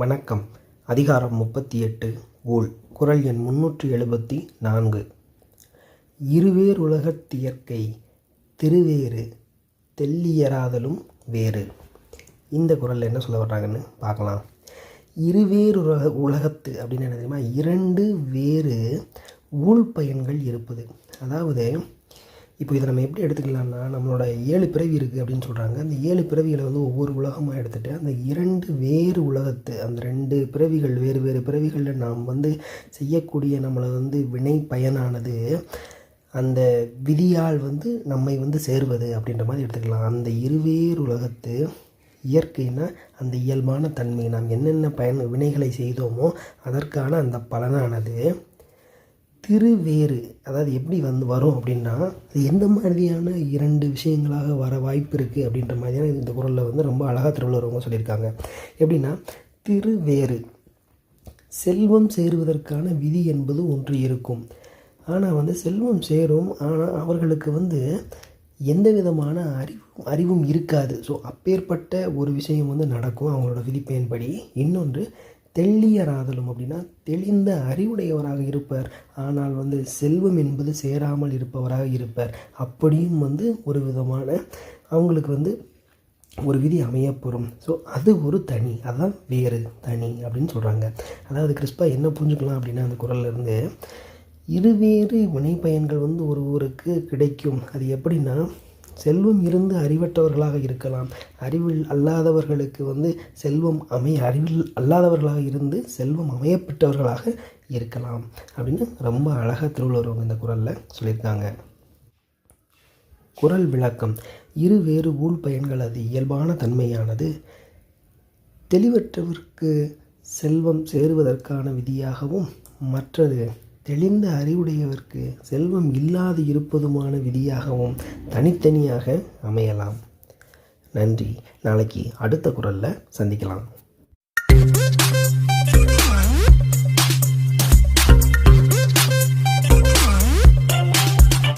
வணக்கம். அதிகாரம் முப்பத்தி எட்டு ஊழ் குரல் எண் முன்னூற்றி எழுபத்தி நான்கு. இருவேறுலகத்தியற்கை திருவேறு தெல்லியராதலும் வேறு. இந்த குரலில் என்ன சொல்ல வர்றாங்கன்னு பார்க்கலாம். இருவேறு உலக உலகத்து அப்படின்னு என்ன தெரியுமா? இரண்டு வேறு ஊழ் பயன்கள் இருப்பது. அதாவது இப்போ இதை நம்ம எப்படி எடுத்துக்கலாம்னா நம்மளோட ஏழு பிறவி இருக்குது அப்படின்னு சொல்கிறாங்க அந்த ஏழு பிறவிகளை வந்து ஒவ்வொரு உலகமாக எடுத்துகிட்டு அந்த இரண்டு வேறு உலகத்து அந்த ரெண்டு பிறவிகள் வேறு வேறு பிறவிகளில் நாம் வந்து செய்யக்கூடிய நம்மளை வந்து வினை பயனானது அந்த விதியால் வந்து நம்மை வந்து சேர்வது அப்படின்ற மாதிரி எடுத்துக்கலாம். அந்த இருவேறு உலகத்து இயற்கைனா அந்த இயல்பான தன்மை நாம் என்னென்ன பயன் வினைகளை செய்தோமோ அதற்கான அந்த பலனானது திருவேறு அதாவது எப்படி வந்து வரும் அப்படின்னா அது எந்த மாதிரியான இரண்டு விஷயங்களாக வர வாய்ப்பு இருக்குது அப்படின்ற மாதிரியான இந்த குரலில் வந்து ரொம்ப அழகாக திருவள்ளுவரவங்க சொல்லியிருக்காங்க. எப்படின்னா திருவேறு செல்வம் சேருவதற்கான விதி என்பது ஒன்று இருக்கும். ஆனால் வந்து செல்வம் சேரும் ஆனால் அவர்களுக்கு வந்து எந்த விதமான அறிவும் அறிவும் இருக்காது. ஸோ அப்பேற்பட்ட ஒரு விஷயம் வந்து நடக்கும் அவங்களோட விதிப்பயன்படி. இன்னொன்று தெள்ளியராதலும் அப்படின்னா தெளிந்த அறிவுடையவராக இருப்பார். ஆனால் வந்து செல்வம் என்பது சேராமல் இருப்பவராக இருப்பார். அப்படியும் வந்து ஒரு விதமான அவங்களுக்கு வந்து ஒரு விதி அமையப்பெறும். ஸோ அது ஒரு தனி அதான் வேறு தனி அப்படின்னு சொல்கிறாங்க அதாவது கிறிஸ்பா என்ன புரிஞ்சுக்கலாம் அப்படின்னா அந்த குரல்ல இருந்து இருவேறு வினைப்பயன்கள் வந்து ஒருவருக்கு கிடைக்கும். அது எப்படின்னா செல்வம் இருந்து அறிவற்றவர்களாக இருக்கலாம். அறிவில் அல்லாதவர்களுக்கு வந்து செல்வம் அமைய அறிவில் அல்லாதவர்களாக இருந்து செல்வம் அமையப்பட்டவர்களாக இருக்கலாம். அப்படின்னு ரொம்ப அழகாக திருவள்ளுவர் இந்த குரலில் சொல்லியிருக்காங்க. குரல் விளக்கம். இரு வேறு ஊழ் பயன்கள் அது இயல்பான தன்மையானது. தெளிவற்றவருக்கு செல்வம் சேருவதற்கான விதியாகவும் மற்றது தெளிந்த அறிவுடையவர்க்கு செல்வம் இல்லாது இருப்பதுமான விதியாகவும் தனித்தனியாக அமையலாம். நன்றி. நாளைக்கு அடுத்த குரலில் சந்திக்கலாம்.